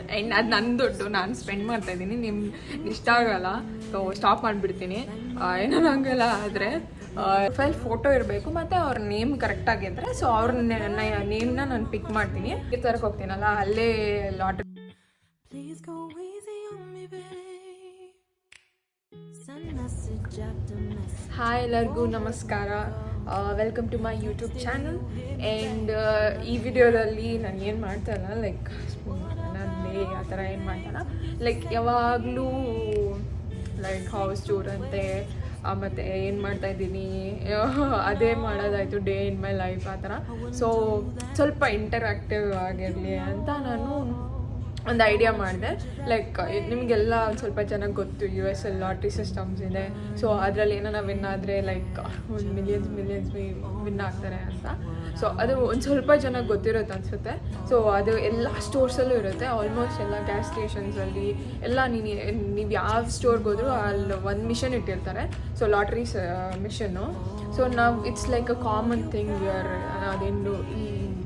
And ಅದು ನನ್ನ ದುಡ್ಡು ನಾನು ಸ್ಪೆಂಡ್ ಮಾಡ್ತಾ ಇದ್ದೀನಿ. ನಿಮ್ಮ ಇಷ್ಟ ಆಗಲ್ಲ. ಸೊ ಸ್ಟಾಪ್ ಮಾಡಿಬಿಡ್ತೀನಿ. ಏನೋ ಹಂಗಲ್ಲ ಆದರೆ ಫೈಲ್ ಫೋಟೋ ಇರಬೇಕು ಮತ್ತು ಅವ್ರ ನೇಮ್ ಕರೆಕ್ಟಾಗಿ ಆಗಿದ್ರೆ ಸೊ ಅವ್ರ ನೇಮ್ನ ನಾನು ಪಿಕ್ ಮಾಡ್ತೀನಿ. ಈ ಥರಕ್ಕೆ ಹೋಗ್ತೀನಲ್ಲ ಅಲ್ಲೇ ಲಾಟ್ರಿ message. ಹಾಯ್ ಎಲ್ಲರಿಗೂ ನಮಸ್ಕಾರ. Welcome to my YouTube channel and ಈ ವಿಡಿಯೋದಲ್ಲಿ ನಾನು ಏನು ಮಾಡ್ತಾಯಿಲ್ಲ ಲೈಕ್ ನಾನು ಡೇ ಆ ಥರ ಏನು ಮಾಡ್ತಾಯಿಲ್ಲ ಲೈಕ್ ಯಾವಾಗಲೂ ಲೈಕ್ ಹೌಸ್ ಟೂರ್ ಅಂತೆ ಮತ್ತೆ ಏನು ಮಾಡ್ತಾ ಇದ್ದೀನಿ, ಅದೇ ಮಾಡೋದಾಯಿತು ಡೇ ಇನ್ ಮೈ ಲೈಫ್ ಆ ಥರ. ಸೊ ಸ್ವಲ್ಪ ಇಂಟರಾಕ್ಟಿವ್ ಆಗಿರಲಿ ಅಂತ ನಾನು ಒಂದು ಐಡಿಯಾ ಮಾಡಿದೆ. ಲೈಕ್ ನಿಮಗೆಲ್ಲ ಒಂದು ಸ್ವಲ್ಪ ಚೆನ್ನಾಗಿ ಗೊತ್ತು U S L lottery systems ಇದೆ. ಸೊ ಅದರಲ್ಲಿ ಏನಾರ ವಿನ್ ಆದರೆ ಲೈಕ್ ಒಂದು ಮಿಲಿಯನ್ಸ್ ಮಿಲಿಯನ್ಸ್ ವಿನ್ ಆಗ್ತಾರೆ ಅಂತ. ಸೊ ಅದು ಒಂದು ಸ್ವಲ್ಪ ಜನಕ್ಕೆ ಗೊತ್ತಿರುತ್ತೆ ಅನಿಸುತ್ತೆ. ಸೊ ಅದು ಎಲ್ಲ ಸ್ಟೋರ್ಸಲ್ಲೂ ಇರುತ್ತೆ. ಆಲ್ಮೋಸ್ಟ್ ಎಲ್ಲ ಗ್ಯಾಸ್ ಸ್ಟೇಷನ್ಸಲ್ಲಿ ಎಲ್ಲ ನೀನು, ನೀವು ಯಾವ ಸ್ಟೋರ್ಗೆ ಹೋದರೂ ಅಲ್ಲಿ ಒಂದು ಮಿಷನ್ ಇಟ್ಟಿರ್ತಾರೆ. ಸೊ ಲಾಟ್ರಿ ಮಿಷನ್ನು ಸೊ ನಾವು it's like a common thing yeah ಅದೇನು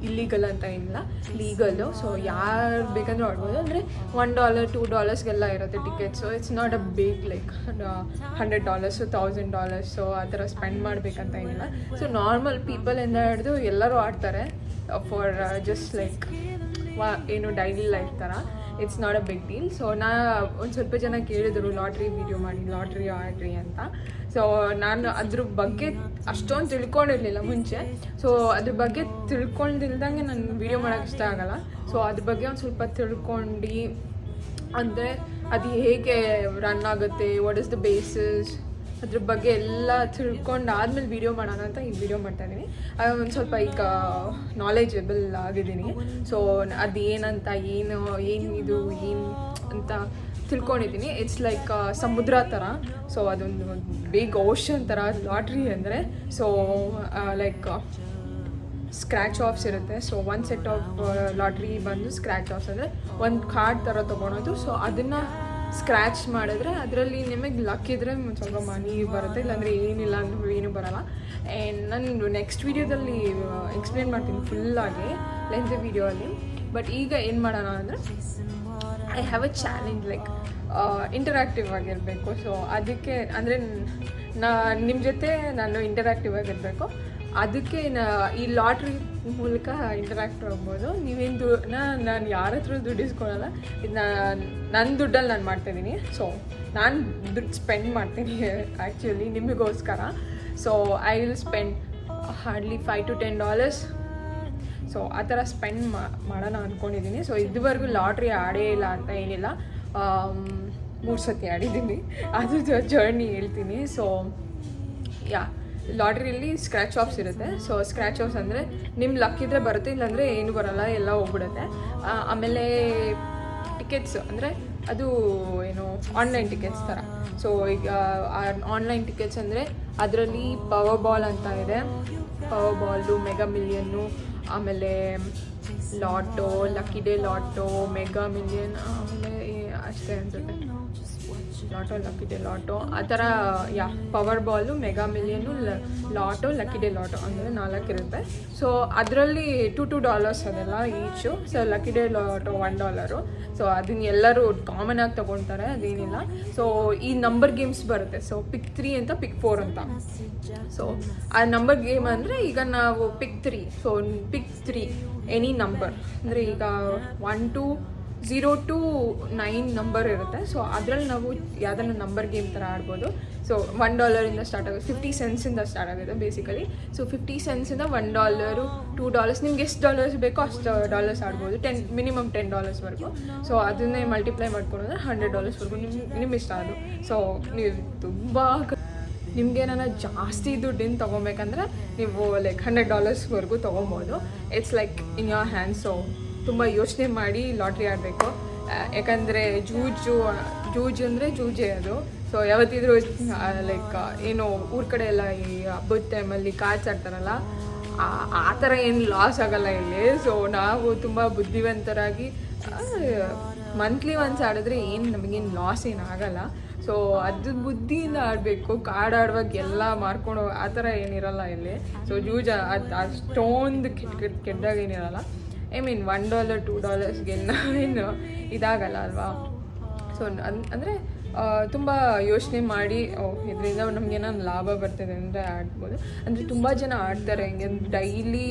ಇಲ್ಲಿಗಲ್ ಅಂತ ಏನಿಲ್ಲ ಲೀಗಲ್ಲು ಸೊ ಯಾರು ಬೇಕಂದ್ರೆ ಆಡ್ಬೋದು. ಅಂದರೆ ಒನ್ ಡಾಲರ್ ಟೂ ಡಾಲರ್ಸ್ಗೆಲ್ಲ ಇರುತ್ತೆ tickets it's not a big like hundred dollars thousand dollars ಆ ಥರ ಸ್ಪೆಂಡ್ ಮಾಡಬೇಕಂತ ಏನಿಲ್ಲ ಸೊ ನಾರ್ಮಲ್ ಪೀಪಲಿಂದ ಹಿಡಿದು ಎಲ್ಲರೂ ಆಡ್ತಾರೆ. ಫಾರ್ ಜಸ್ಟ್ ಲೈಕ್ ವಾ ಏನು ಡೈಲಿ ಲೈಫ್ ಥರ it's not a big deal so ನಾ ಒಂದು ಸ್ವಲ್ಪ ಜನ ಕೇಳಿದರು ಲಾಟ್ರಿ ವಿಡಿಯೋ ಮಾಡಿ ಲಾಟ್ರಿ ಆಡ್ರಿ ಅಂತ. ಸೊ ನಾನು ಅದ್ರ ಬಗ್ಗೆ ಅಷ್ಟೊಂದು ತಿಳ್ಕೊಂಡಿರಲಿಲ್ಲ ಮುಂಚೆ. ಸೊ ಅದ್ರ ಬಗ್ಗೆ ತಿಳ್ಕೊಂಡಿಲ್ದಂಗೆ ನಾನು ವಿಡಿಯೋ ಮಾಡೋಕೆ ಇಷ್ಟ ಆಗಲ್ಲ. ಸೊ ಅದ್ರ ಬಗ್ಗೆ ಒಂದು ಸ್ವಲ್ಪ ತಿಳ್ಕೊಂಡು. ಅಂದರೆ ಅದು ಹೇಗೆ ರನ್ ಆಗುತ್ತೆ ವಾಟ್ ಇಸ್ ದ ಬೇಸಿಸ್ ಅದ್ರ ಬಗ್ಗೆ ಎಲ್ಲ ತಿಳ್ಕೊಂಡು ಆದ್ಮೇಲೆ ವಿಡಿಯೋ ಮಾಡೋಣ ಅಂತ ಈ ವಿಡಿಯೋ ಮಾಡ್ತಾ ಇದ್ದೀನಿ. ಒಂದು ಸ್ವಲ್ಪ ಈಗ ನಾಲೆಜಬಲ್ ಆಗಿದ್ದೀನಿ. ಸೊ ಅದು ಏನಂತ, ಏನು ಏನು ಇದು, ಏನು ಅಂತ ತಿಳ್ಕೊಂಡಿದ್ದೀನಿ. ಇಟ್ಸ್ ಲೈಕ್ ಸಮುದ್ರ ಥರ ಸೊ ಅದೊಂದು ಬಿಗ್ ಓಷನ್ ಥರ ಲಾಟ್ರಿ ಅಂದರೆ. ಸೊ ಲೈಕ್ ಸ್ಕ್ರ್ಯಾಚ್ ಆಫ್ಸ್ ಇರುತ್ತೆ. ಸೊ ಒಂದು ಸೆಟ್ ಆಫ್ ಲಾಟ್ರಿ ಬಂದು ಸ್ಕ್ರ್ಯಾಚ್ ಆಫ್ಸ್ ಅಂದರೆ, ಒಂದು ಕಾರ್ಡ್ ಥರ ತೊಗೊಳೋದು. ಸೊ ಅದನ್ನು ಸ್ಕ್ರ್ಯಾಚ್ ಮಾಡಿದ್ರೆ ಅದರಲ್ಲಿ ನಿಮಗೆ ಲಕ್ ಇದ್ರೆ ಸ್ವಲ್ಪ ಮನಿ ಬರುತ್ತೆ, ಇಲ್ಲಾಂದರೆ ಏನಿಲ್ಲ ಅಂದ್ರೆ ಏನು ಬರಲ್ಲ. ಆ್ಯಂಡ್ ನಾನು ನೆಕ್ಸ್ಟ್ ವೀಡಿಯೋದಲ್ಲಿ ಎಕ್ಸ್ಪ್ಲೇನ್ ಮಾಡ್ತೀನಿ ಫುಲ್ಲಾಗಿ ಲೆಂತ್ ವೀಡಿಯೋಲ್ಲಿ ಬಟ್ ಈಗ ಏನು ಮಾಡೋಣ ಅಂದರೆ I have a challenge like interactive ಆಗಿರಬೇಕು. ಸೊ ಅದಕ್ಕೆ, ಅಂದರೆ ನಾ ನಿಮ್ಮ ಜೊತೆ ನಾನು ಇಂಟರಾಕ್ಟಿವ್ ಆಗಿರಬೇಕು. ಅದಕ್ಕೆ ಈ ಲಾಟ್ರಿ ಮೂಲಕ ಇಂಟರಾಕ್ಟ್ ಆಗ್ಬೋದು. ನೀವೇನು ದು ನಾನು ಯಾರ ಹತ್ರ ದುಡ್ಡು ಇಸ್ಕೊಳಲ್ಲ ಇದು ನನ್ನ ದುಡ್ಡಲ್ಲಿ ನಾನು ಮಾಡ್ತಾಯಿದ್ದೀನಿ ಸೊ ನಾನು ದುಡ್ಡು ಸ್ಪೆಂಡ್ ಮಾಡ್ತೀನಿ ಆ್ಯಕ್ಚುಲಿ ನಿಮಗೋಸ್ಕರ. So I will spend hardly five to ten dollars so ಆ ಥರ ಸ್ಪೆಂಡ್ ಮಾಡೋಣ ಅಂದ್ಕೊಂಡಿದ್ದೀನಿ ಸೊ ಇದುವರೆಗೂ ಲಾಟ್ರಿ ಆಡೇ ಇಲ್ಲ ಅಂತ ಏನಿಲ್ಲ. ಮೂರು ಸತಿ ಆಡಿದ್ದೀನಿ. ಅದು ಜರ್ನಿ ಹೇಳ್ತೀನಿ. ಸೊ ಯಾ ಲಾಟ್ರಿಯಲ್ಲಿ ಸ್ಕ್ರ್ಯಾಚ್ ಆಫ್ಸ್ ಇರುತ್ತೆ. ಸೊ ಸ್ಕ್ರ್ಯಾಚ್ ಆಫ್ಸ್ ಅಂದರೆ ನಿಮ್ಮ ಲಕ್ ಇದ್ದರೆ ಬರುತ್ತೆ, ಇಲ್ಲಾಂದರೆ ಏನು ಬರಲ್ಲ, ಎಲ್ಲ ಹೋಗ್ಬಿಡುತ್ತೆ. ಆಮೇಲೆ ಟಿಕೆಟ್ಸ್ ಅಂದರೆ ಅದು ಏನು ಆನ್ಲೈನ್ ಟಿಕೆಟ್ಸ್ ಥರ ಸೊ ಈಗ ಆನ್ಲೈನ್ ಟಿಕೆಟ್ಸ್ ಅಂದರೆ ಅದರಲ್ಲಿ ಪವರ್ ಬಾಲ್ ಅಂತ ಇದೆ. ಪವರ್ ಬಾಲು ಮೆಗಾ ಮಿಲಿಯನ್ನು ಆಮೇಲೆ lotto lucky day lotto mega million ಆಮೇಲೆ ಅಷ್ಟೇ ಅನ್ಸುತ್ತೆ. ಲಾಟೋ ಲಕ್ಕಿ ಡೇ ಲಾಟೋ, ಆ ಥರ, yeah power ball mega million lotto lucky day lotto ಅಂದರೆ ನಾಲ್ಕು ಇರುತ್ತೆ. ಸೊ ಅದರಲ್ಲಿ ಟು ಟು ಡಾಲರ್ಸ್ ಅದೆಲ್ಲ each so lucky day lotto one dollar so ಅದನ್ನ ಎಲ್ಲರೂ ಕಾಮನ್ ಆಗಿ ತೊಗೊಳ್ತಾರೆ, ಅದೇನಿಲ್ಲ. ಸೊ ಈ ನಂಬರ್ ಗೇಮ್ಸ್ ಬರುತ್ತೆ. ಸೊ ಪಿಕ್ ತ್ರೀ ಅಂತ ಪಿಕ್ ಫೋರ್ ಅಂತ. ಸೊ ಆ ನಂಬರ್ ಗೇಮ್ ಅಂದರೆ ಈಗ ನಾವು pick three so pick three any number ಅಂದರೆ ಈಗ one two zero to nine number ಇರುತ್ತೆ. ಸೊ ಅದರಲ್ಲಿ ನಾವು ಯಾವ್ದಾರ ನಂಬರ್ ಗೇಮ್ ಥರ ಆಡ್ಬೋದು. ಸೊ ಒನ್ ಡಾಲರಿಂದ ಸ್ಟಾರ್ಟ್ ಆಗುತ್ತೆ. ಫಿಫ್ಟಿ ಸೆನ್ಸಿಂದ ಸ್ಟಾರ್ಟ್ ಆಗುತ್ತೆ ಬೇಸಿಕಲಿ ಸೊ ಫಿಫ್ಟಿ ಸೆನ್ಸಿಂದ ಒನ್ ಡಾಲರು ಟೂ ಡಾಲರ್ಸ್ ನಿಮ್ಗೆ ಎಷ್ಟು ಡಾಲರ್ಸ್ ಬೇಕೋ ಅಷ್ಟು ಡಾಲರ್ಸ್ ಆಡ್ಬೋದು. ಟೆನ್ ಮಿನಿಮಮ್ ಟೆನ್ ಡಾಲರ್ಸ್ವರೆಗೂ ಸೊ ಅದನ್ನೇ ಮಲ್ಟಿಪ್ಲೈ ಮಾಡ್ಕೊಂಡು ಮಾಡ್ಕೊಂಡ್ರೆ ಹಂಡ್ರೆಡ್ ಡಾಲರ್ಸ್ವರೆಗೂ ನಿಮ್ಮ ನಿಮ್ಮ ಇಷ್ಟ ಅದು. ಸೊ ನೀವು ತುಂಬ ನಿಮಗೆ ನಾನು ಜಾಸ್ತಿ ದುಡ್ಡಿನ ತೊಗೊಬೇಕಂದ್ರೆ ನೀವು ಲೈಕ್ ಹಂಡ್ರೆಡ್ ಡಾಲರ್ಸ್ವರೆಗೂ ತೊಗೊಬೋದು. It's like in your hand so ತುಂಬ ಯೋಚನೆ ಮಾಡಿ ಲಾಟ್ರಿ ಆಡಬೇಕು. ಯಾಕಂದರೆ ಜೂಜು ಜೂಜು ಅಂದರೆ ಜೂಜೆ ಅದು. ಸೊ ಯಾವತ್ತಿದ್ರೂ ಲೈಕ್ ಏನು ಊರ ಕಡೆ ಎಲ್ಲ ಈ ಹಬ್ಬದ ಟೈಮಲ್ಲಿ ಕಾಚ್ ಆಡ್ತಾರಲ್ಲ, ಆ- ಥರ ಏನು ಲಾಸ್ ಆಗಲ್ಲ ಇಲ್ಲಿ. ಸೊ ನಾವು ತುಂಬ ಬುದ್ಧಿವಂತರಾಗಿ ಮಂತ್ಲಿ ಒನ್ಸ್ ಆಡಿದ್ರೆ ಏನು ನಮಗೇನು ಲಾಸ್ ಏನು ಆಗಲ್ಲ. ಸೊ ಅದು ಬುದ್ಧಿಯಿಂದ ಆಡಬೇಕು. ಕಾರ್ಡ್ ಆಡುವಾಗ ಎಲ್ಲ ಮಾರ್ಕೊಂಡು ಆ ಥರ ಏನಿರಲ್ಲ ಇಲ್ಲಿ. ಸೊ ಜೂಜ ಅದು ಅಷ್ಟೊಂದು ಕೆಟ್ಟ ಕೆಟ್ಟದಾಗ ಏನಿರಲ್ಲ. I mean one dollar two ಡಾಲರ್ಸ್ಗೆ ಏನು ಇದಾಗಲ್ಲ ಅಲ್ವಾ? ಸೊ ಅಂದರೆ ತುಂಬ ಯೋಚನೆ ಮಾಡಿ ಇದರಿಂದ ನಮ್ಗೆ ಏನೋ ಲಾಭ ಬರ್ತದೆ ಅಂದರೆ ಆಡ್ಬೋದು. ಅಂದರೆ ತುಂಬ ಜನ ಆಡ್ತಾರೆ, ಹಿಂಗೆ daily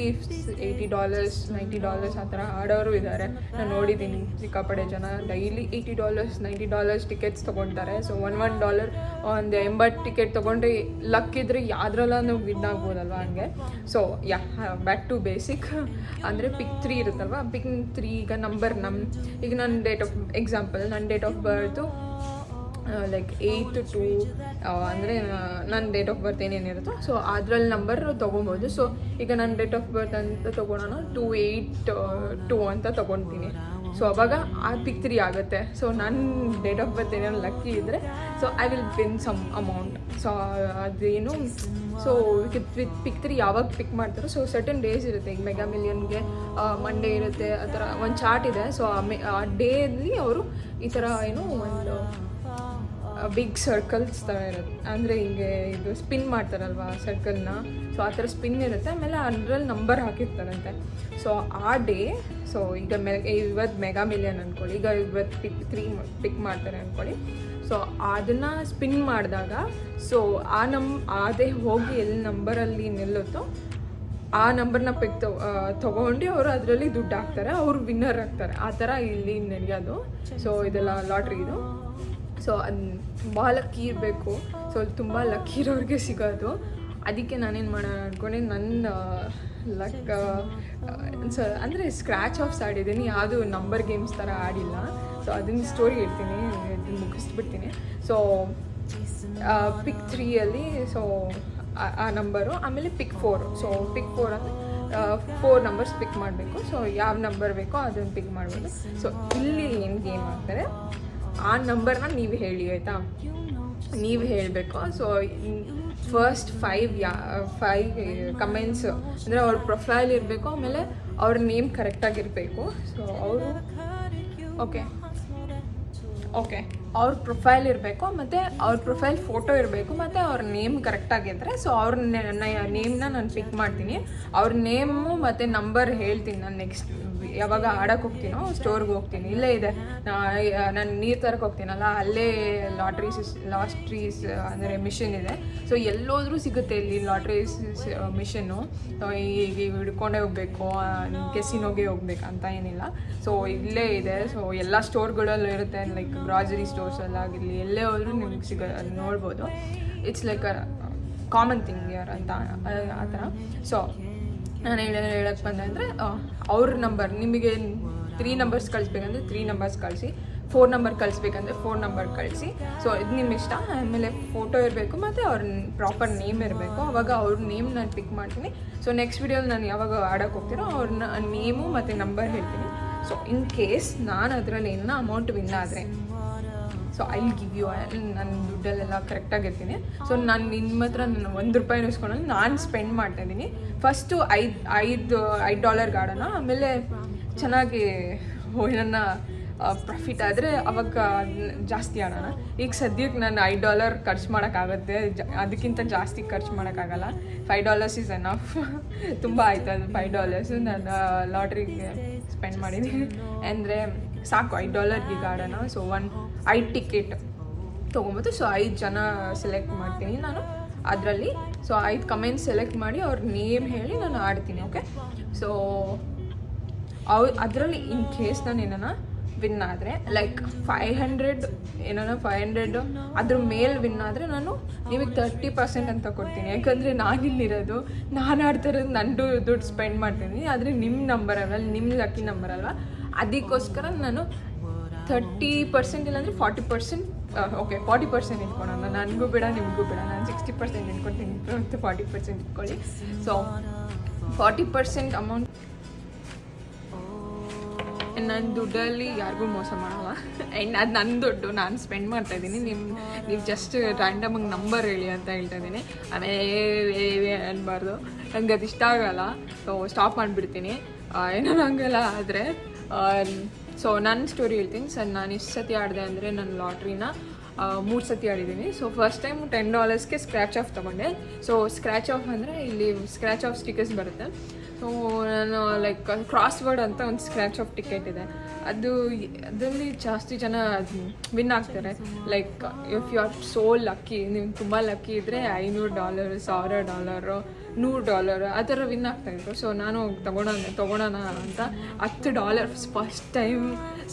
eighty dollars ninety dollars ಆ ಥರ ಆಡೋರು ಇದ್ದಾರೆ. ನಾನು ನೋಡಿದ್ದೀನಿ ಸಿಕ್ಕಾಪಡೆ ಜನ daily eighty dollars ninety dollars tickets ತೊಗೊಳ್ತಾರೆ ಸೊ ಒನ್ ಒನ್ ಡಾಲರ್ ಒಂದು ಎಂಬತ್ತು ಟಿಕೆಟ್ ತೊಗೊಂಡ್ರೆ ಲಕ್ ಇದ್ರೆ ಯಾವ್ದ್ರಲ್ಲಾನು ವಿನ್ ಆಗ್ಬೋದಲ್ವ ಹಂಗೆ? So ya back to basic ಅಂದರೆ ಪಿಕ್ ತ್ರೀ ಇರುತ್ತಲ್ವ? ಪಿಕ್ ತ್ರೀ ಈಗ ನಂಬರ್ ನಮ್ಮ ಈಗ ನನ್ನ ಡೇಟ್ ಆಫ್ ಎಕ್ಸಾಂಪಲ್ ನನ್ನ date of birth like eight two ಅಂದರೆ ನನ್ನ ಡೇಟ್ ಆಫ್ ಬರ್ತ್ ಏನೇನಿರುತ್ತೋ ಸೊ ಅದ್ರಲ್ಲಿ ನಂಬರ್ ತೊಗೊಬೋದು. ಸೊ ಈಗ ನನ್ನ ಡೇಟ್ ಆಫ್ ಬರ್ತ್ ಅಂತ ತೊಗೊಳೋಣ ಟು ಏಯ್ಟ್ ಟು ಅಂತ ತೊಗೊತೀನಿ. ಸೊ ಅವಾಗ ಆ ಪಿಕ್ ತ್ರೀ ಆಗುತ್ತೆ. ಸೊ ನನ್ನ ಡೇಟ್ ಆಫ್ ಬರ್ತ್ ಏನೇನು ಲಕ್ಕಿ ಇದ್ದರೆ so I will win some amount so ಅದೇನು ಸೊ ವಿತ್ ಪಿಕ್ ತ್ರೀ ಯಾವಾಗ ಪಿಕ್ ಮಾಡ್ತಾರೋ ಸೊ ಸರ್ಟನ್ ಡೇಸ್ ಇರುತ್ತೆ. ಈಗ ಮೆಗಾ ಮಿಲಿಯನ್ಗೆ ಮಂಡೇ ಇರುತ್ತೆ, ಆ ಥರ ಒಂದು ಚಾರ್ಟ್ ಇದೆ. ಸೊ ಆ ಮೆ ಆ ಡೇಲಿ ಅವರು ಈ ಥರ ಏನು ಒಂದು ಬಿಗ್ ಸರ್ಕಲ್ಸ್ ಥರ ಇರುತ್ತೆ. ಅಂದರೆ ಹಿಂಗೆ ಇದು ಸ್ಪಿನ್ ಮಾಡ್ತಾರಲ್ವಾ ಸರ್ಕಲ್ನ ಸೊ ಆ ಥರ ಸ್ಪಿನ್ ಇರುತ್ತೆ. ಆಮೇಲೆ ಅದ್ರಲ್ಲಿ ನಂಬರ್ ಹಾಕಿರ್ತಾರಂತೆ. ಸೊ ಆ ಡೇ ಸೊ ಈಗ ಮೆ ಇವತ್ತು ಮೆಗಾ ಮಿಲಿಯನ್ ಅಂದ್ಕೊಳ್ಳಿ ಈಗ ಇವತ್ತು ಪಿಕ್ ತ್ರೀ ಪಿಕ್ ಮಾಡ್ತಾರೆ ಅಂದ್ಕೊಳ್ಳಿ ಸೊ ಅದನ್ನು ಸ್ಪಿನ್ ಮಾಡಿದಾಗ ಸೊ ಆ ನಮ್ ಅದೇ ಹೋಗಿ ಎಲ್ಲಿ ನಂಬರಲ್ಲಿ ನಿಲ್ಲುತ್ತೋ, ಆ ನಂಬರ್ನ ಪಿಕ್ ತೊಗೊಂಡು ಅವರು ಅದರಲ್ಲಿ ದುಡ್ಡು ಹಾಕ್ತಾರೆ. ಅವರು ವಿನ್ನರ್ ಆಗ್ತಾರೆ. ಆ ಥರ ಇಲ್ಲಿ ನಡೆಯೋದು. ಸೊ ಇದೆಲ್ಲ ಲಾಟ್ರಿ ಇದು. ಸೊ ಅದು ತುಂಬ ಲಕ್ಕಿ ಇರಬೇಕು. ಸೊ ತುಂಬ ಲಕ್ಕಿ ಇರೋರಿಗೆ ಸಿಗೋದು. ಅದಕ್ಕೆ ನಾನೇನು ಮಾಡೋಣ ಅಂದ್ಕೊಂಡೆ ನನ್ನ ಲಕ್ ಸೊ ಅಂದರೆ ಸ್ಕ್ರ್ಯಾಚ್ ಆಫ್ಸ್ ಆಡಿದ್ದೀನಿ. ಯಾವುದು ನಂಬರ್ ಗೇಮ್ಸ್ ಥರ ಆಡಿಲ್ಲ. ಸೊ ಅದನ್ನ ಸ್ಟೋರಿ ಇದನ್ನು ಮುಗಿಸ್ಬಿಡ್ತೀನಿ. ಸೊ ಪಿಕ್ ತ್ರೀಯಲ್ಲಿ ಸೊ ಆ ನಂಬರು ಆಮೇಲೆ pick four so pick four ಅಂದರೆ ಫೋರ್ ನಂಬರ್ಸ್ ಪಿಕ್ ಮಾಡಬೇಕು. ಸೊ ಯಾವ ನಂಬರ್ ಬೇಕೋ ಅದನ್ನು ಪಿಕ್ ಮಾಡ್ಬೋದು. ಸೊ ಇಲ್ಲಿ ಏನು ಗೇಮ್ ಆಗ್ತಾರೆ ಆ ನಂಬರ್ನ ನೀವು ಹೇಳಿ, ಆಯಿತಾ? ನೀವು ಹೇಳಬೇಕು. So first five yeah five comments ಅಂದರೆ ಅವ್ರ ಪ್ರೊಫೈಲ್ ಇರಬೇಕು, ಆಮೇಲೆ ಅವ್ರ ನೇಮ್ ಕರೆಕ್ಟಾಗಿರಬೇಕು ಸೊ ಅವರು ಓಕೆ ಓಕೆ ಅವ್ರ ಪ್ರೊಫೈಲ್ ಇರಬೇಕು, ಮತ್ತು ಅವ್ರ ಪ್ರೊಫೈಲ್ ಫೋಟೋ ಇರಬೇಕು, ಮತ್ತು ಅವ್ರ ನೇಮ್ ಕರೆಕ್ಟಾಗಿದ್ದರೆ ಸೊ ಅವ್ರ ನೇಮ್ನ ನಾನು ಪಿಕ್ ಮಾಡ್ತೀನಿ. ಅವ್ರ ನೇಮು ಮತ್ತು ನಂಬರ್ ಹೇಳ್ತೀನಿ ನಾನು ನೆಕ್ಸ್ಟ್ ಯಾವಾಗ ಆಡಕ್ಕೆ ಹೋಗ್ತೀನೋ, ಸ್ಟೋರ್ಗೆ ಹೋಗ್ತೀನಿ. ಇಲ್ಲೇ ಇದೆ. ನಾನು ನೀರು ತರಕ್ಕೆ ಹೋಗ್ತೀನಲ್ಲ, ಅಲ್ಲೇ ಲಾಟ್ರಿ ಲಾಟ್ರೀಸ್ ಅಂದರೆ ಮಿಷಿನ್ ಇದೆ. ಸೊ ಎಲ್ಲೋದ್ರೂ ಸಿಗುತ್ತೆ ಇಲ್ಲಿ ಲಾಟ್ರೀಸ್, ಮಿಷನ್ನು. ಈಗ ಹಿಡ್ಕೊಂಡೇ ಹೋಗಬೇಕು ಕೆಸಿನೋಗೆ ಹೋಗ್ಬೇಕು ಅಂತ ಏನಿಲ್ಲ. ಸೊ ಇಲ್ಲೇ ಇದೆ. ಸೊ ಎಲ್ಲ ಸ್ಟೋರ್ಗಳಲ್ಲೂ ಇರುತ್ತೆ. ಲೈಕ್ ಗ್ರಾಸರಿ ಸ್ಟೋರ್ಸಲ್ಲಾಗಿರಲಿ ಎಲ್ಲೇ ಹೋದ್ರೂ ನಿಮ್ಗೆ ಸಿಗ ನೋಡ್ಬೋದು. ಇಟ್ಸ್ ಲೈಕ್ ಕಾಮನ್ ಥಿಂಗ್ ಯಾರ್ ಅಂತ, ಆ ಥರ. ಸೊ ನಾನು ಹೇಳ ಹೇಳಕ್ಕೆ ಬಂದೆ ಅಂದರೆ ಅವ್ರ ನಂಬರ್ ನಿಮಗೆ ತ್ರೀ ನಂಬರ್ಸ್ ಕಳಿಸ್ಬೇಕಂದ್ರೆ ತ್ರೀ ನಂಬರ್ಸ್ ಕಳಿಸಿ ಫೋರ್ ನಂಬರ್ ಕಳಿಸ್ಬೇಕಂದ್ರೆ ಫೋರ್ ನಂಬರ್ ಕಳಿಸಿ. ಸೊ ಇದು ನಿಮ್ಮ ಇಷ್ಟ. ಆಮೇಲೆ ಫೋಟೋ ಇರಬೇಕು ಮತ್ತು ಅವ್ರ ಪ್ರಾಪರ್ ನೇಮ್ ಇರಬೇಕು. ಅವಾಗ ಅವ್ರ ನೇಮ್ ನಾನು ಪಿಕ್ ಮಾಡ್ತೀನಿ. ಸೊ ನೆಕ್ಸ್ಟ್ ವಿಡಿಯೋಲಿ ನಾನು ಯಾವಾಗ ಆಡೋಕ್ಕೆ ಹೋಗ್ತೀರೋ ಅವ್ರನ್ನ ನೇಮು ಮತ್ತು ನಂಬರ್ ಹೇಳ್ತೀನಿ. ಸೊ ಇನ್ ಕೇಸ್ ನಾನು ಅದರಲ್ಲಿ ಏನೋ ಅಮೌಂಟ್ ವಿನ್ ಆದರೆ. ಸೊ ಐ ಗಿವ್ ಯು ನನ್ನ ದುಡ್ಡಲ್ಲೆಲ್ಲ ಕರೆಕ್ಟಾಗಿರ್ತೀನಿ ಸೊ ನಾನು ನಿಮ್ಮ ಹತ್ರ ನನ್ನ ಒಂದು ರೂಪಾಯಿ ಇಸ್ಕೊಂಡು ನಾನು ಸ್ಪೆಂಡ್ ಮಾಡ್ತಾ ಇದ್ದೀನಿ. ಫಸ್ಟು ಐದು ಐದು ಐದು ಡಾಲರ್ ಆಡೋಣ ಆಮೇಲೆ ಚೆನ್ನಾಗಿ ನನ್ನ ಪ್ರಾಫಿಟ್ ಆದರೆ ಅವಾಗ ಜಾಸ್ತಿ ಆಡೋಣ. ಈಗ ಸದ್ಯಕ್ಕೆ ನಾನು ಐದು ಡಾಲರ್ ಖರ್ಚು ಮಾಡೋಕ್ಕಾಗುತ್ತೆ ಜ ಅದಕ್ಕಿಂತ ಜಾಸ್ತಿ ಖರ್ಚು ಮಾಡೋಕ್ಕಾಗಲ್ಲ ಫೈವ್ ಡಾಲರ್ಸ್ ಇಸ್ ಎನಫ್ ತುಂಬ ಆಯ್ತು ಅದು ಫೈವ್ ಡಾಲರ್ಸ್ ನಾನು ಲಾಟ್ರಿಗೆ ಸ್ಪೆಂಡ್ ಮಾಡಿದ್ದೀನಿ. ಅಂದರೆ ಸಾಕು ಐದು ಡಾಲರ್ಗೆ ಈಗ ಆಡೋಣ ಸೊ ಒನ್ ಐದು ಟಿಕೆಟ್ ತೊಗೊಬೋದು ಸೊ ಐದು ಜನ ಸೆಲೆಕ್ಟ್ ಮಾಡ್ತೀನಿ ನಾನು. ಅದರಲ್ಲಿ ಸೊ ಐದು ಕಮೆಂಟ್ ಸೆಲೆಕ್ಟ್ ಮಾಡಿ ಅವ್ರ ನೇಮ್ ಹೇಳಿ ನಾನು ಆಡ್ತೀನಿ ಓಕೆ ಸೊ ಅವ್, ಅದರಲ್ಲಿ ಇನ್ ಕೇಸ್ ನಾನು ಏನಾನ ವಿನ್ ಆದರೆ ಲೈಕ್ ಫೈವ್ ಹಂಡ್ರೆಡ್ ಏನಾನ ಫೈವ್ ಹಂಡ್ರೆಡ್ ಅದ್ರ ಮೇಲೆ ವಿನ್ ಆದರೆ ನಾನು ನಿಮಗೆ ತರ್ಟಿ ಪರ್ಸೆಂಟ್ ಅಂತ ಕೊಡ್ತೀನಿ. ಯಾಕಂದರೆ ನಾನಿಲ್ಲಿರೋದು, ನಾನು ಆಡ್ತಾ ಇರೋದು ನಂದು ದುಡ್ಡು ಸ್ಪೆಂಡ್ ಮಾಡ್ತೀನಿ. ಆದರೆ ನಿಮ್ಮ ನಂಬರ್ ಅಲ್ವಾ ನಿಮ್ಮ ಲಕ್ಕಿ ನಂಬರ್ ಅಲ್ವಾ? ಅದಕ್ಕೋಸ್ಕರ ನಾನು ತರ್ಟಿ ಪರ್ಸೆಂಟ್ ಇಲ್ಲಾಂದರೆ forty percent okay forty percent ಇಟ್ಕೊಳ್ಳೋಣ. ನನಗೂ ಬೇಡ, ನಿಮಗೂ ಬೇಡ. ನಾನು ಸಿಕ್ಸ್ಟಿ ಪರ್ಸೆಂಟ್ ಇಟ್ಕೊಳ್ತೀನಿ. ಮತ್ತು ಫಾರ್ಟಿ ಪರ್ಸೆಂಟ್ ಇಟ್ಕೊಳ್ಳಿ. ಸೊ ಫಾರ್ಟಿ ಪರ್ಸೆಂಟ್ ಅಮೌಂಟ್ ನನ್ನ ದುಡ್ಡಲ್ಲಿ ಯಾರಿಗೂ ಮೋಸ ಮಾಡಲ್ಲ. ಆ್ಯಂಡ್ ಅದು ನನ್ನ ದುಡ್ಡು. ನಾನು ಸ್ಪೆಂಡ್ ಮಾಡ್ತಾ ಇದ್ದೀನಿ. ನಿಮ್ಮ ನೀವು ಜಸ್ಟ್ ರ್ಯಾಂಡಮಾಗಿ ನಂಬರ್ ಹೇಳಿ ಅಂತ ಹೇಳ್ತಾ ಇದ್ದೀನಿ. ಆಮೇಲೆ ಅನ್ಬಾರ್ದು. ನಂಗೆ ಅದು ಇಷ್ಟ ಆಗಲ್ಲ. ಸೊ ಸ್ಟಾಪ್ ಮಾಡಿಬಿಡ್ತೀನಿ. ಏನೋ ಹಂಗೆಲ್ಲ. ಆದರೆ ಸೊ ನನ್ನ ಸ್ಟೋರಿ ಹೇಳ್ತೀನಿ. ಸರ್ ನಾನು ಎಷ್ಟು ಸತಿ ಆಡಿದೆ ಅಂದರೆ ನನ್ನ ಲಾಟ್ರಿನ ಮೂರು ಸತಿ ಆಡಿದ್ದೀನಿ. ಸೊ ಫಸ್ಟ್ ಟೈಮ್ ಟೆನ್ ಡಾಲರ್ಸ್ಗೆ ಸ್ಕ್ರ್ಯಾಚ್ ಆಫ್ ತೊಗೊಂಡೆ. ಸೊ ಸ್ಕ್ರ್ಯಾಚ್ ಆಫ್ ಅಂದರೆ ಇಲ್ಲಿ ಸ್ಕ್ರ್ಯಾಚ್ ಆಫ್ ಸ್ಟಿಕರ್ಸ್ ಬರುತ್ತೆ. ಸೊ ನಾನು ಲೈಕ್ ಕ್ರಾಸ್ ವರ್ಡ್ ಅಂತ ಒಂದು ಸ್ಕ್ರ್ಯಾಚ್ ಆಫ್ ಟಿಕೆಟ್ ಇದೆ. ಅದು ಅದರಲ್ಲಿ ಜಾಸ್ತಿ ಜನ ವಿನ್ ಆಗ್ತಾರೆ. Like if you are so lucky ನೀವು ತುಂಬ ಲಕ್ಕಿ ಇದ್ದರೆ ಐನೂರು ಡಾಲರ್ ಸಾವಿರ ಡಾಲರು ನೂರು ಡಾಲರ್ ಆ ಥರ ವಿನ್ ಆಗ್ತಾಯಿದ್ರು ಸೊ ನಾನು ತೊಗೊಳೋಣ ತೊಗೊಳೋಣ ಅಂತ ಹತ್ತು ಡಾಲರ್ ಫಸ್ಟ್ ಟೈಮ್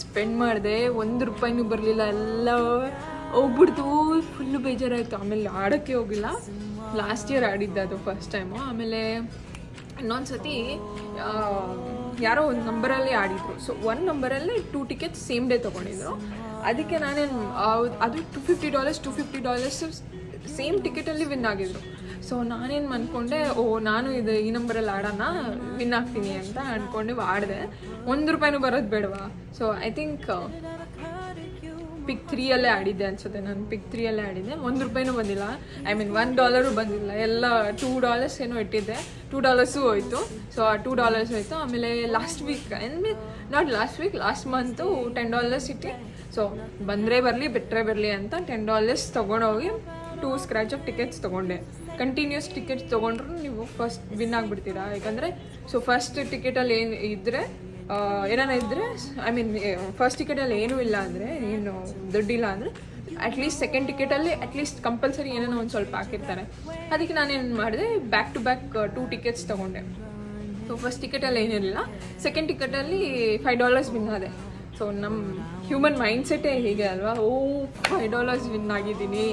ಸ್ಪೆಂಡ್ ಮಾಡಿದೆ. ಒಂದು ರೂಪಾಯಿನೂ ಬರಲಿಲ್ಲ. ಎಲ್ಲ ಹೋಗ್ಬಿಡ್ತು. ಫುಲ್ಲು ಬೇಜಾರಾಯಿತು. ಆಮೇಲೆ ಆಡೋಕ್ಕೆ ಹೋಗಿಲ್ಲ. ಲಾಸ್ಟ್ ಇಯರ್ ಆಡಿದ್ದೆ ಅದು ಫಸ್ಟ್ ಟೈಮು ಆಮೇಲೆ ಇನ್ನೊಂದು ಸತಿ ಯಾರೋ ಒಂದು ನಂಬರಲ್ಲಿ ಆಡಿದ್ರು. ಸೊ ಒಂದು ನಂಬರಲ್ಲಿ ಟೂ ಟಿಕೆಟ್ಸ್ ಸೇಮ್ ಡೇ ತೊಗೊಂಡಿದ್ರು. ಅದಕ್ಕೆ ನಾನೇನು ಅದು two fifty dollars two fifty dollars same ಟಿಕೆಟಲ್ಲಿ win ಆಗಿದ್ರು. ಸೊ ನಾನೇನು ಅಂದ್ಕೊಂಡೆ ಓ, ನಾನು ಇದು ಈ ನಂಬರಲ್ಲಿ ಆಡೋಣ ವಿನ್ ಆಗ್ತೀನಿ ಅಂತ ಅಂದ್ಕೊಂಡು ಆಡಿದೆ. ಒಂದು ರೂಪಾಯಿನೂ ಬರೋದು ಬೇಡವಾ? ಸೊ ಐ ಥಿಂಕ್ ಪಿಕ್ ತ್ರೀಯಲ್ಲೇ ಆಡಿದ್ದೆ ಅನ್ಸುತ್ತೆ ನಾನು ಪಿಕ್ ತ್ರೀಯಲ್ಲೇ ಆಡಿದ್ದೆ ಒಂದು ರೂಪಾಯಿನೂ ಬಂದಿಲ್ಲ. ಐ ಮೀನ್ ಒನ್ ಡಾಲರು ಬಂದಿಲ್ಲ. ಎಲ್ಲ ಟೂ ಡಾಲರ್ಸ್ ಏನೋ ಇಟ್ಟಿದ್ದೆ. ಟೂ ಡಾಲರ್ಸು ಹೋಯ್ತು. ಸೊ ಆ ಟೂ ಡಾಲರ್ಸ್ ಹೋಯ್ತು. ಆಮೇಲೆ ಲಾಸ್ಟ್ ವೀಕ್ ಅಂದರೆ not last week last month ten dollars ಇಟ್ಟು. ಸೊ ಬಂದರೆ ಬರಲಿ ಬಿಟ್ಟರೆ ಬರಲಿ ಅಂತ ಟೆನ್ ಡಾಲರ್ಸ್ ತೊಗೊಂಡೋಗಿ ಟೂ ಸ್ಕ್ರ್ಯಾಚ್ ಆಫ್ ಟಿಕೆಟ್ಸ್ ತೊಗೊಂಡೆ. ಕಂಟಿನ್ಯೂಸ್ ಟಿಕೆಟ್ಸ್ ತೊಗೊಂಡ್ರು ನೀವು ಫಸ್ಟ್ ವಿನ್ ಆಗಿಬಿಡ್ತೀರಾ? ಯಾಕಂದರೆ ಸೊ ಫಸ್ಟ್ ಟಿಕೆಟಲ್ಲಿ ಏನು ಇದ್ದರೆ ಏನಾರ ಇದ್ದರೆ ಐ ಮೀನ್ ಫಸ್ಟ್ ಟಿಕೆಟಲ್ಲಿ ಏನೂ ಇಲ್ಲ ಅಂದರೆ, ಏನು ದುಡ್ಡಿಲ್ಲ ಅಂದರೆ ಅಟ್ಲೀಸ್ಟ್ ಸೆಕೆಂಡ್ ಟಿಕೆಟಲ್ಲಿ ಅಟ್ಲೀಸ್ಟ್ ಕಂಪಲ್ಸರಿ ಏನೇನೋ ಒಂದು ಸ್ವಲ್ಪ ಹಾಕಿರ್ತಾರೆ. ಅದಕ್ಕೆ ನಾನೇನು ಮಾಡಿದೆ back to back two tickets ತೊಗೊಂಡೆ. ಸೊ ಫಸ್ಟ್ ಟಿಕೆಟಲ್ಲಿ ಏನಿರಲಿಲ್ಲ ಸೆಕೆಂಡ್ ಟಿಕೆಟಲ್ಲಿ ಫೈವ್ ಡಾಲರ್ಸ್ ವಿನ್ ಆದೆ. ಸೊ ನಮ್ಮ ಹ್ಯೂಮನ್ ಮೈಂಡ್ಸೆಟ್ಟೇ ಹೀಗೆ ಅಲ್ವಾ? ಓ ಫೈವ್ ಡಾಲರ್ಸ್ ವಿನ್ ಆಗಿದ್ದೀನಿ.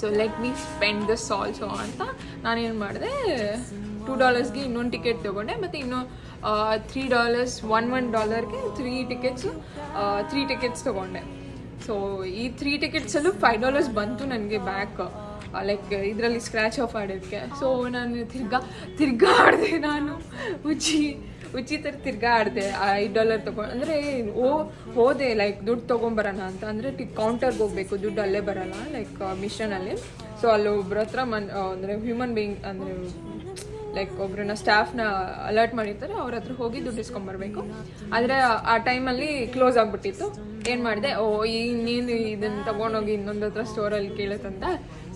So let me spend this also ಅಂತ ನಾನೇನು ಮಾಡಿದೆ ಟೂ ಡಾಲರ್ಸ್ಗೆ ಇನ್ನೊಂದು ಟಿಕೆಟ್ ತೊಗೊಂಡೆ. ಮತ್ತು ಇನ್ನೂ ತ್ರೀ ಡಾಲರ್ಸ್ ಒನ್ ಒನ್ ಡಾಲರ್ಗೆ ತ್ರೀ ಟಿಕೆಟ್ಸು ತ್ರೀ ಟಿಕೆಟ್ಸ್ ತೊಗೊಂಡೆ. ಸೊ ಈ ತ್ರೀ ಟಿಕೆಟ್ಸಲ್ಲೂ ಫೈವ್ ಡಾಲರ್ಸ್ ಬಂತು ನನಗೆ ಬ್ಯಾಕ್ ಲೈಕ್ ಇದರಲ್ಲಿ ಸ್ಕ್ರ್ಯಾಚ್ ಆಫ್ ಆಡೋದಕ್ಕೆ. ಸೊ ನಾನು ತಿರ್ಗಾ ತಿರ್ಗಾ ಆಡಿದೆ ನಾನು. ಉಚ್ಚಿ ಉಚ್ಚಿ ಥರ ತಿರ್ಗಾ ಆಡಿದೆ. ಐದು ಡಾಲರ್ ತೊಗೊಂಡು ಅಂದರೆ ಓ ಹೋದೆ ಲೈಕ್ ದುಡ್ಡು ತೊಗೊಂಬರೋಣ ಅಂತ. ಅಂದರೆ ಟಿ ಕೌಂಟರ್ಗೆ ಹೋಗಬೇಕು, ದುಡ್ಡು ಅಲ್ಲೇ ಬರೋಲ್ಲ ಲೈಕ್ ಮಿಷನಲ್ಲಿ ಸೊ ಅಲ್ಲಿ ಒಬ್ಬರ ಹತ್ರ ಮನ್ ಅಂದರೆ ಹ್ಯೂಮನ್ ಬೀಯಿಂಗ್ ಅಂದರೆ ಲೈಕ್ ಒಬ್ರನ್ನ ಸ್ಟಾಫ್ನ ಅಲರ್ಟ್ ಮಾಡಿರ್ತಾರೆ, ಅವ್ರ ಹತ್ರ ಹೋಗಿ ದುಡ್ಡು ಇಸ್ಕೊಂಬರ್ಬೇಕು ಆದರೆ ಆ ಟೈಮಲ್ಲಿ ಕ್ಲೋಸ್ ಆಗಿಬಿಟ್ಟಿತ್ತು. ಏನು ಮಾಡಿದೆ, ಓ ಇನ್ನೇನು ನೀನು ಇದನ್ನು ತೊಗೊಂಡೋಗಿ ಇನ್ನೊಂದು ಹತ್ರ ಸ್ಟೋರಲ್ಲಿ ಕೇಳತ್ತಂತ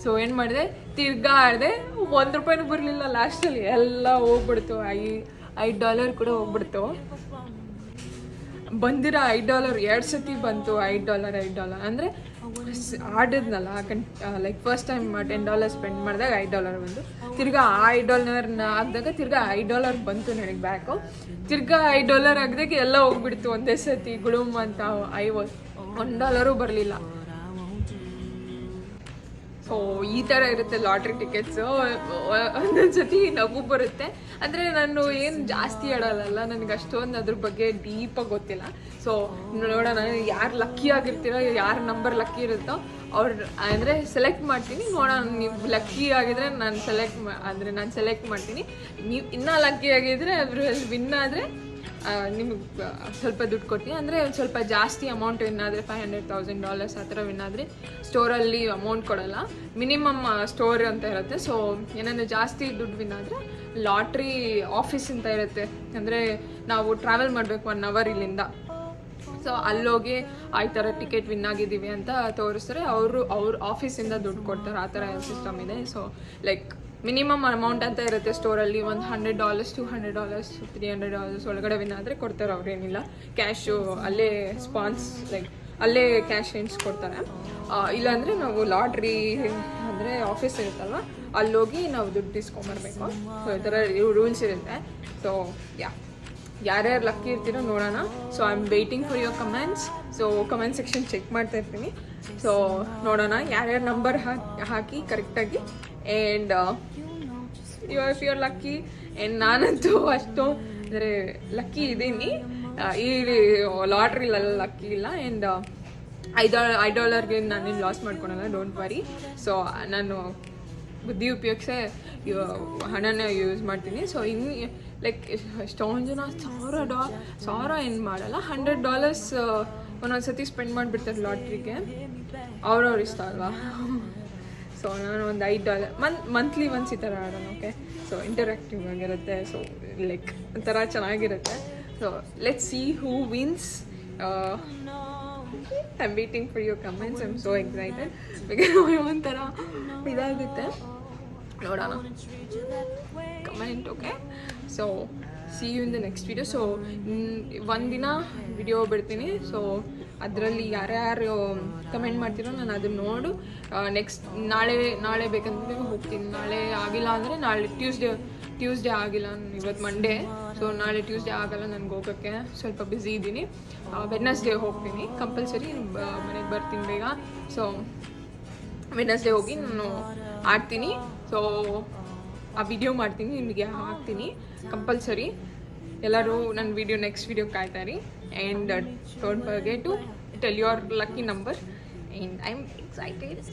ಸೊ ಏನು ಮಾಡಿದೆ, ತಿರ್ಗಾ ಆಡಿದೆ, ಒಂದು ರೂಪಾಯಿನೂ ಬರಲಿಲ್ಲ ಲಾಸ್ಟಲ್ಲಿ ಎಲ್ಲ ಹೋಗ್ಬಿಡ್ತು. ಐ, ಐದು ಡಾಲರ್ ಕೂಡ ಹೋಗ್ಬಿಡ್ತು. ಬಂದಿರೋ ಐದು ಡಾಲರ್ ಎರಡು ಸತಿ ಬಂತು, ಐದು ಡಾಲರ್ ಐದು ಡಾಲರ್ ಅಂದರೆ ಆಡಿದ್ನಲ್ಲ ಕನ್ like first time ten dollar spend ಮಾಡಿದಾಗ ಐದು ಡಾಲರ್ ಬಂತು. ತಿರ್ಗಾ ಐದು ಡಾಲರ್ನ ಹಾಕಿದಾಗ ತಿರ್ಗಾ ಐದು ಡಾಲರ್ ಬಂತು ನನಗೆ ಬ್ಯಾಕು ತಿರ್ಗಾ ಐದು ಡಾಲರ್ ಹಾಕಿದಾಗ ಎಲ್ಲ ಹೋಗ್ಬಿಡ್ತು ಒಂದೇ ಸತಿ ಗುಳುಮ್ ಅಂತ ಐವತ್ತು ಒನ್ ಡಾಲರು ಬರಲಿಲ್ಲ. ಸೊ ಈ ಥರ ಇರುತ್ತೆ ಲಾಟ್ರಿ ಟಿಕೆಟ್ಸು ಒಂದೊಂದು ಸತಿ ನಗು ಬರುತ್ತೆ. ಅಂದರೆ ನಾನು ಏನು ಜಾಸ್ತಿ ಹೇಳಲ್ಲ ನನಗೆ ಅಷ್ಟೊಂದು ಅದ್ರ ಬಗ್ಗೆ ಡೀಪಾಗಿ ಗೊತ್ತಿಲ್ಲ. ಸೊ ನೋಡೋಣ, ಯಾರು ಲಕ್ಕಿ ಆಗಿರ್ತೀರೋ, ಯಾರು ನಂಬರ್ ಲಕ್ಕಿ ಇರುತ್ತೋ, ಅವ್ರು, ಅಂದರೆ ಸೆಲೆಕ್ಟ್ ಮಾಡ್ತೀನಿ. ನೋಡೋಣ, ನೀವು ಲಕ್ಕಿ ಆಗಿದ್ರೆ ನಾನು ಸೆಲೆಕ್ಟ್ ಅಂದರೆ ನಾನು ಸೆಲೆಕ್ಟ್ ಮಾಡ್ತೀನಿ. ನೀವು ಇನ್ನೂ ಲಕ್ಕಿ ಆಗಿದ್ರೆ ಅದ್ರಲ್ಲಿ ವಿನ್ ಆದರೆ ನಿಮಗೆ ಸ್ವಲ್ಪ ದುಡ್ಡು ಕೊಡ್ತೀನಿ ಅಂದರೆ ಒಂದು ಸ್ವಲ್ಪ ಜಾಸ್ತಿ ಅಮೌಂಟ್ ಏನಾದರೆ ಫೈವ್ ಹಂಡ್ರೆಡ್ ತೌಸಂಡ್ ಡಾಲರ್ಸ್ ಆ ಥರ ಏನಾದರೆ ಸ್ಟೋರಲ್ಲಿ ಅಮೌಂಟ್ ಕೊಡಲ್ಲ. ಮಿನಿಮಮ್ ಸ್ಟೋರ್ ಅಂತ ಇರುತ್ತೆ. ಸೊ ಏನಾದರೂ ಜಾಸ್ತಿ ದುಡ್ಡು ವಿನ್ ಆದರೆ ಲಾಟ್ರಿ ಆಫೀಸ್ ಅಂತ ಇರುತ್ತೆ. ಅಂದರೆ ನಾವು ಟ್ರಾವೆಲ್ ಮಾಡಬೇಕು ಒನ್ ಅವರ್ ಇಲ್ಲಿಂದ. ಸೊ ಅಲ್ಲೋಗಿ ಆ ಥರ ಟಿಕೆಟ್ ವಿನ್ ಆಗಿದ್ದೀವಿ ಅಂತ ತೋರಿಸ್ತಾರೆ. ಅವರು, ಅವ್ರ ಆಫೀಸಿಂದ ದುಡ್ಡು ಕೊಡ್ತಾರೆ. ಆ ಥರ ಸಿಸ್ಟಮ್ ಇದೆ. ಸೊ ಲೈಕ್ ಮಿನಿಮಮ್ ಅಮೌಂಟ್ ಅಂತ ಇರುತ್ತೆ ಸ್ಟೋರಲ್ಲಿ ಒಂದು hundred dollars, two hundred dollars, three hundred dollars ಒಳಗಡೆ ವಿನ್ ಆದರೆ ಕೊಡ್ತಾರೆ ಅವ್ರೇನಿಲ್ಲ ಕ್ಯಾಶು ಅಲ್ಲೇ ಸ್ಪಾನ್ಸ್ ಲೈಕ್ ಅಲ್ಲೇ ಕ್ಯಾಶ್ ಎಂಟ್ಸ್ ಕೊಡ್ತಾರೆ. ಇಲ್ಲಾಂದರೆ ನಾವು ಲಾಟ್ರಿ ಅಂದರೆ ಆಫೀಸ್ ಇರುತ್ತಲ್ವ, ಅಲ್ಲೋಗಿ ನಾವು ದುಡ್ಡು ಇಸ್ಕೊಂಬರ್ಬೇಕು ಸೊ ಈ ಥರ ರೂಲ್ಸ್ ಇರುತ್ತೆ. ಸೊ ಯಾ ಯಾರ್ಯಾರು ಲಕ್ಕಿ ಇರ್ತೀರೋ ನೋಡೋಣ. So I am waiting for your comments so comment section check ಮಾಡ್ತಾ ಇರ್ತೀನಿ. ಸೊ ನೋಡೋಣ. ಯಾರ್ಯಾರು ನಂಬರ್ ಹಾಕಿ ಹಾಕಿ ಕರೆಕ್ಟಾಗಿ and you are lucky and ನಾನಂತೂ ಅಷ್ಟು, ಅಂದರೆ ಲಕ್ಕಿ ಇದ್ದೀನಿ. ಈ ಲಾಟ್ರಿಲೆಲ್ಲ ಲಕ್ಕಿ ಇಲ್ಲ. ಆ್ಯಂಡ್ ಐದು ಐ ಡಾಲರ್ಗೆ ನಾನೇನು ಲಾಸ್ ಮಾಡ್ಕೊಳಲ್ಲ ಡೋಂಟ್ ವರಿ ಸೊ ನಾನು ಬುದ್ಧಿ ಉಪಯೋಗಿಸೇ ಹಣನ ಯೂಸ್ ಮಾಡ್ತೀನಿ. ಸೊ ಇನ್ನು ಲೈಕ್ ಎಷ್ಟೊಂದು ಜನ ಸಾವಿರ ಡಾ, ಸಾವಿರ ಏನು ಮಾಡಲ್ಲ ಹಂಡ್ರೆಡ್ ಡಾಲರ್ಸ್ ಒಂದೊಂದು ಸತಿ ಸ್ಪೆಂಡ್ ಮಾಡಿಬಿಡ್ತಾರೆ ಲಾಟ್ರಿಗೆ ಅವ್ರವ್ರ ಇಷ್ಟ ಅಲ್ವಾ? ಸೊ ನಾನು ಒಂದು ಐದು ಡಾಲರ್ ಮಂತ್ ಮಂತ್ಲಿ ಒನ್ಸ್ ಈ ಥರ ಆಡೋಣ ಓಕೆ ಸೊ ಇಂಟರಾಕ್ಟಿವ್ ಆಗಿರುತ್ತೆ ಸೊ ಲೈಕ್ ಒಂಥರ ಚೆನ್ನಾಗಿರುತ್ತೆ. So let see who wins I waiting for your comments I am so excited because ಒಂಥರ ಇದಾಗುತ್ತೆ. ನೋಡೋಣ. Comment okay so see you in the next video so ಒಂದಿನ ವಿಡಿಯೋ ಬಿಡ್ತೀನಿ. ಸೊ ಅದರಲ್ಲಿ ಯಾರ್ಯಾರು ಕಮೆಂಟ್ ಮಾಡ್ತೀರೋ ನಾನು ಅದನ್ನ ನೋಡು. ನೆಕ್ಸ್ಟ್ ನಾಳೆ ನಾಳೆ ಬೇಕಂದ್ರೆ ಹೋಗ್ತೀನಿ. ನಾಳೆ ಆಗಿಲ್ಲ ಅಂದರೆ ನಾಳೆ ಟ್ಯೂಸ್ಡೇ ಟ್ಯೂಸ್ಡೇ ಆಗಿಲ್ಲ ಇವತ್ತು ಮಂಡೇ ಸೊ ನಾಳೆ ಟ್ಯೂಸ್ಡೇ ಆಗಲ್ಲ ನನಗೆ ಹೋಗೋಕ್ಕೆ. ಸ್ವಲ್ಪ ಬ್ಯುಸಿ ಇದ್ದೀನಿ ವೆಡ್ನಸ್ಡೇ ಹೋಗ್ತೀನಿ. ಕಂಪಲ್ಸರಿ ಮನೆಗೆ ಬರ್ತೀನಿ ಬೇಗ. ಸೊ ವೆಡ್ನಸ್ಡೇ ಹೋಗಿ ನಾನು ಆಡ್ತೀನಿ. ಸೊ ಆ ವಿಡಿಯೋ ಮಾಡ್ತೀನಿ, ನಿಮಗೆ ಹಾಕ್ತೀನಿ. ಕಂಪಲ್ಸರಿ ಎಲ್ಲರೂ ನನ್ನ ವಿಡಿಯೋ ನೆಕ್ಸ್ಟ್ ವಿಡಿಯೋ ಕಾಯ್ತಾರಿ and uh, don't forget to tell your lucky number. And i'm excited.